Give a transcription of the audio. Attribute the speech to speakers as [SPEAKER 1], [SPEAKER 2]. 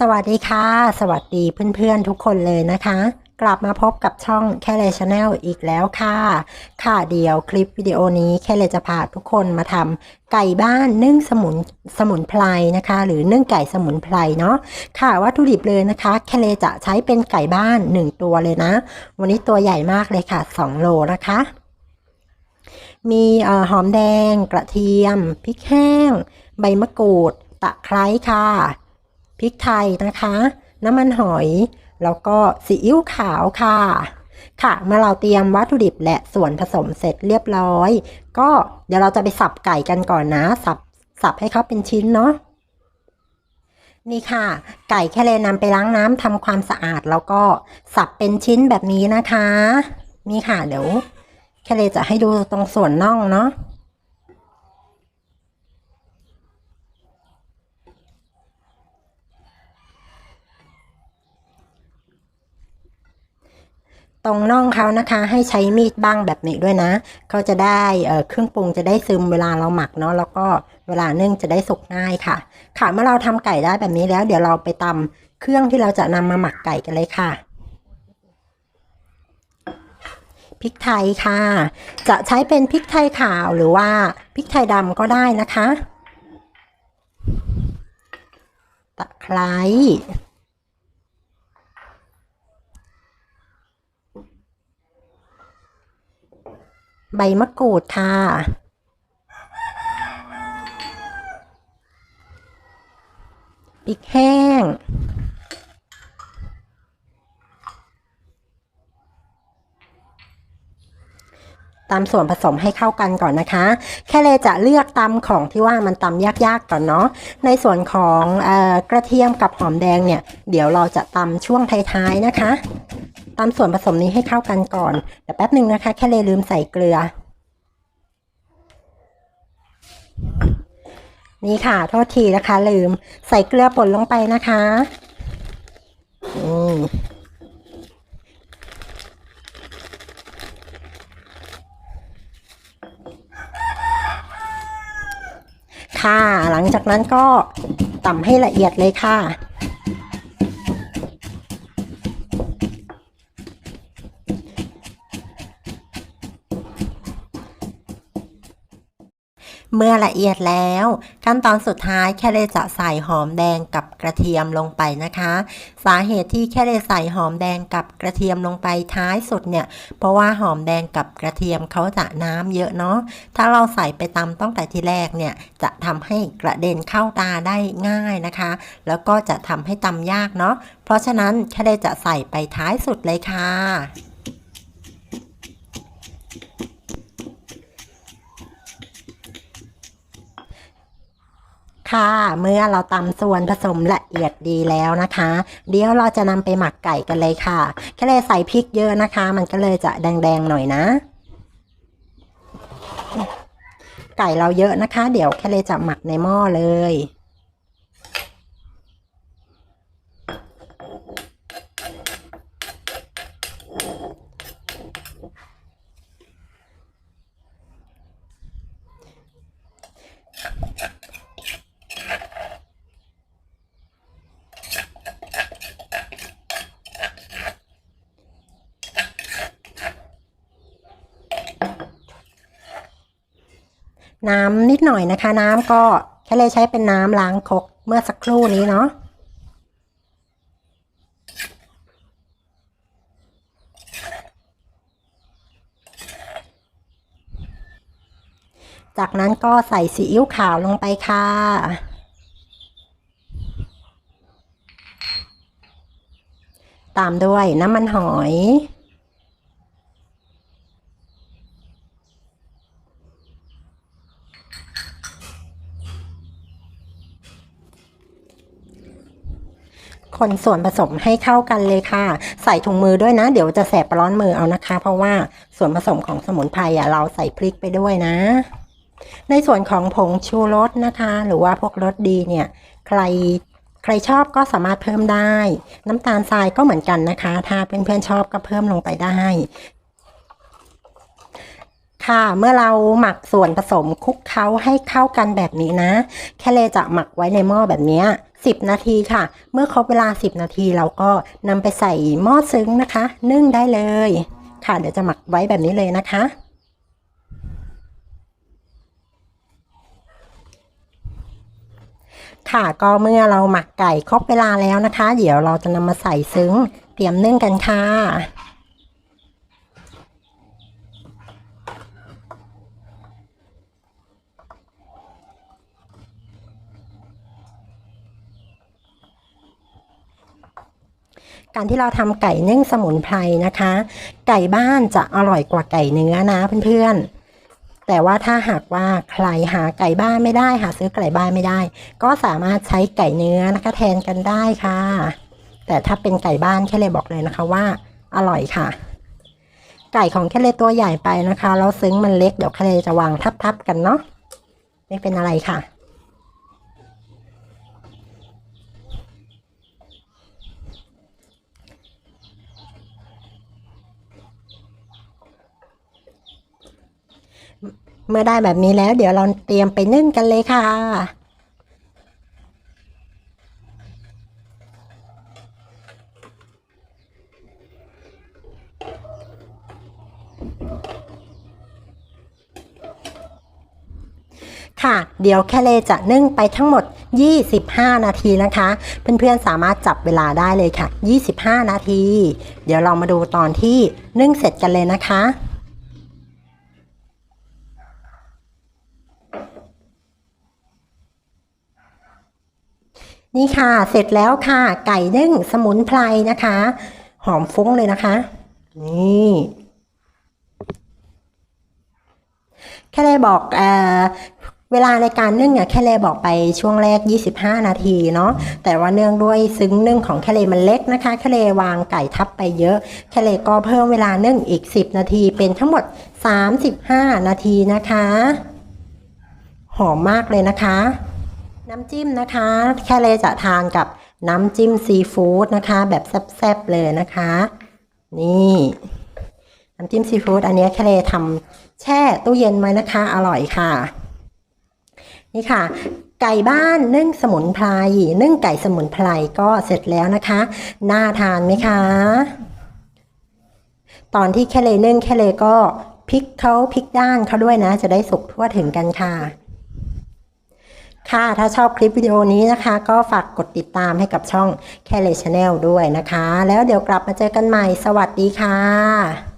[SPEAKER 1] สวัสดีค่ะ สวัสดีเพื่อนๆทุกคนเลยนะคะ กลับมาพบกับช่องแค่เลชแนลอีกแล้วค่ะ ค่ะเดี๋ยวคลิปวิดีโอนี้แค่เลจะพาทุกคนมาทำไก่บ้านนึ่งสมุนสมุนไพรนะคะ หรือนึ่งไก่สมุนไพรเนาะค่ะวัตถุดิบเลยนะคะ แค่เลจะใช้เป็นไก่บ้าน 1 ตัวเลยนะ วันนี้ตัวใหญ่มากเลยค่ะ 2 โลนะคะ มีออหอมแดง กระเทียมพริกแห้ง ใบมะกรูดตะไคร้ค่ะ พริกไทยนะคะ น้ำมันหอย แล้วก็ซีอิ๊วขาวค่ะ ค่ะเมื่อเราเตรียมวัตถุดิบและส่วนผสมเสร็จเรียบร้อย ก็เดี๋ยวเราจะไปสับไก่กันก่อนนะ สับสับให้เขาเป็นชิ้นเนาะนี่ค่ะ ไก่แค่เลยนำไปล้างน้ำทำความสะอาดแล้วก็สับเป็นชิ้นแบบนี้นะคะ นี่ค่ะเดี๋ยวแค่เลยจะให้ดูตรงส่วนน่องเนาะ ตรงน่องเขานะคะ ให้ใช้มีดบ้างแบบนี้ด้วยนะเขาจะได้เครื่องปรุงจะได้ซึมเวลาเราหมักเนาะแล้วก็เวลานึ่งจะได้สุกง่ายค่ะ ค่ะเมื่อเราทำไก่ได้แบบนี้แล้ว เดี๋ยวเราไปตำเครื่องที่เราจะนำมาหมักไก่กันเลยค่ะพริกไทยค่ะ จะใช้เป็นพริกไทยขาวหรือว่าพริกไทยดำก็ได้นะคะ ตะไคร้ ใบมะกรูดค่ะพริกแห้ง ตามส่วนผสมให้เข้ากันก่อนนะคะ แค่เลยจะเลือกตำของที่ว่ามันตำยากๆก่อนเนาะ ในส่วนของอกระเทียมกับหอมแดงเนี่ย เดี๋ยวเราจะตำช่วงท้ายๆนะคะ ตามส่วนผสมนี้ให้เข้ากันก่อนเดี๋ยวแป๊บหนึ่งนะคะ แค่เลยลืมใส่เกลือ นี่ค่ะ โทษทีนะคะ ลืมใส่เกลือป่นลงไปนะคะอืมค่ะ หลังจากนั้นก็ต่ำให้ละเอียดเลยค่ะ เมื่อละเอียดแล้ว ขั้นตอนสุดท้ายแค่เลยจะใส่หอมแดงกับกระเทียมลงไปนะคะ สาเหตุที่แค่เลยใส่หอมแดงกับกระเทียมลงไปท้ายสุดเนี่ย เพราะว่าหอมแดงกับกระเทียมเขาจะน้ำเยอะเนาะถ้าเราใส่ไปตำตั้งแต่ทีแรกเนี่ยจะทำให้กระเด็นเข้าตาได้ง่ายนะคะ แล้วก็จะทำให้ตำยากเนาะเพราะฉะนั้นแค่เลยจะใส่ไปท้ายสุดเลยค่ะ ค่ะ เมื่อเราตำส่วนผสมละเอียดดีแล้วนะคะ เดี๋ยวเราจะนำไปหมักไก่กันเลยค่ะแค่เลยใส่พริกเยอะนะคะ มันก็เลยจะแดงๆหน่อยนะ ไก่เราเยอะนะคะ เดี๋ยวแค่เลยจะหมักในหม้อเลย น้ำนิดหน่อยนะคะ น้ำก็แค่เลยใช้เป็นน้ำล้างครกเมื่อสักครู่นี้เนาะจากนั้นก็ใส่ซีอิ๊วขาวลงไปค่ะ ตามด้วยน้ำมันหอย คนส่วนผสมให้เข้ากันเลยค่ะ ใส่ถุงมือด้วยนะ เดี๋ยวจะแสบร้อนมือเอานะคะ เพราะว่าส่วนผสมของสมุนไพรอะเราใส่พริกไปด้วยนะ ในส่วนของผงชูรสนะคะ หรือว่าพวกรสดีเนี่ย ใครใครชอบก็สามารถเพิ่มได้ น้ำตาลทรายก็เหมือนกันนะคะ ถ้าเพื่อนๆชอบก็เพิ่มลงไปได้ค่ะเมื่อเราหมักส่วนผสมคลุกเคล้าให้เข้ากันแบบนี้นะ แค่เลจะหมักไว้ในหม้อแบบนี้ 10 นาทีค่ะ เมื่อครบเวลา 10 นาทีเราก็นำไปใส่หม้อซึ้งนะคะ นึ่งได้เลย ค่ะ เดี๋ยวจะหมักไว้แบบนี้เลยนะคะค่ะก็เมื่อเราหมักไก่ครบเวลาแล้วนะคะ เดี๋ยวเราจะนำมาใส่ซึ้งเตรียมนึ่งกันค่ะ การที่เราทำไก่นึ่งสมุนไพรนะคะ ไก่บ้านจะอร่อยกว่าไก่เนื้อนะเพื่อนๆ แต่ว่าถ้าหากว่าใครหาไก่บ้านไม่ได้หาซื้อไก่บ้านไม่ได้ ก็สามารถใช้ไก่เนื้อนะคะแทนกันได้ค่ะ แต่ถ้าเป็นไก่บ้านแค่เลยบอกเลยนะคะว่า อร่อยค่ะ ไก่ของแค่เลยตัวใหญ่ไปนะคะ แล้วซึ้งมันเล็กเดี๋ยวแค่เลยจะวางทับๆกันเนาะไม่เป็นอะไรค่ะ เมื่อได้แบบนี้แล้วเดี๋ยวเราเตรียมไปนึ่งกันเลยค่ะ ค่ะ เดี๋ยวแคเลจะนึ่งไปทั้งหมด 25 นาทีนะคะ เพื่อนๆสามารถจับเวลาได้เลยค่ะ 25 นาที เดี๋ยวเรามาดูตอนที่นึ่งเสร็จกันเลยนะคะ นี่ค่ะ เสร็จแล้วค่ะ ไก่นึ่งสมุนไพรนะคะ หอมฟุ้งเลยนะคะ นี่แค่เลยบอกเออเวลาในการนึ่งอะแค่เลบอกไปช่วงแรก 25 นาทีเนาะแต่ว่าเนื่องด้วยซึ้งนึ่งของแคเลมันเล็กนะคะแคเลวางไก่ทับไปเยอะแคเลก็เพิ่มเวลานึ่งอีก 10 นาทีเป็นทั้งหมด 35 นาทีนะคะ หอมมากเลยนะคะ น้ำจิ้มนะคะแค่เลจะทานกับน้ำจิ้มซีฟู้ดนะคะ แบบแซ่บๆเลยนะคะ นี่ น้ำจิ้มซีฟู้ดอันนี้แค่เลทำแช่ตู้เย็นไว้นะคะ อร่อยค่ะ นี่ค่ะ ไก่บ้านนึ่งสมุนไพรนึ่งไก่สมุนไพรก็เสร็จแล้วนะคะ น่าทานไหมคะ ตอนที่แค่เลนึ่งแค่เลก็พลิกเขาพลิกด้านเขาด้วยนะ จะได้สุกทั่วถึงกันค่ะ ค่ะ ถ้าชอบคลิปวิดีโอนี้นะคะ ก็ฝากกดติดตามให้กับช่องแคลเลชแนลด้วยนะคะ แล้วเดี๋ยวกลับมาเจอกันใหม่ สวัสดีค่ะ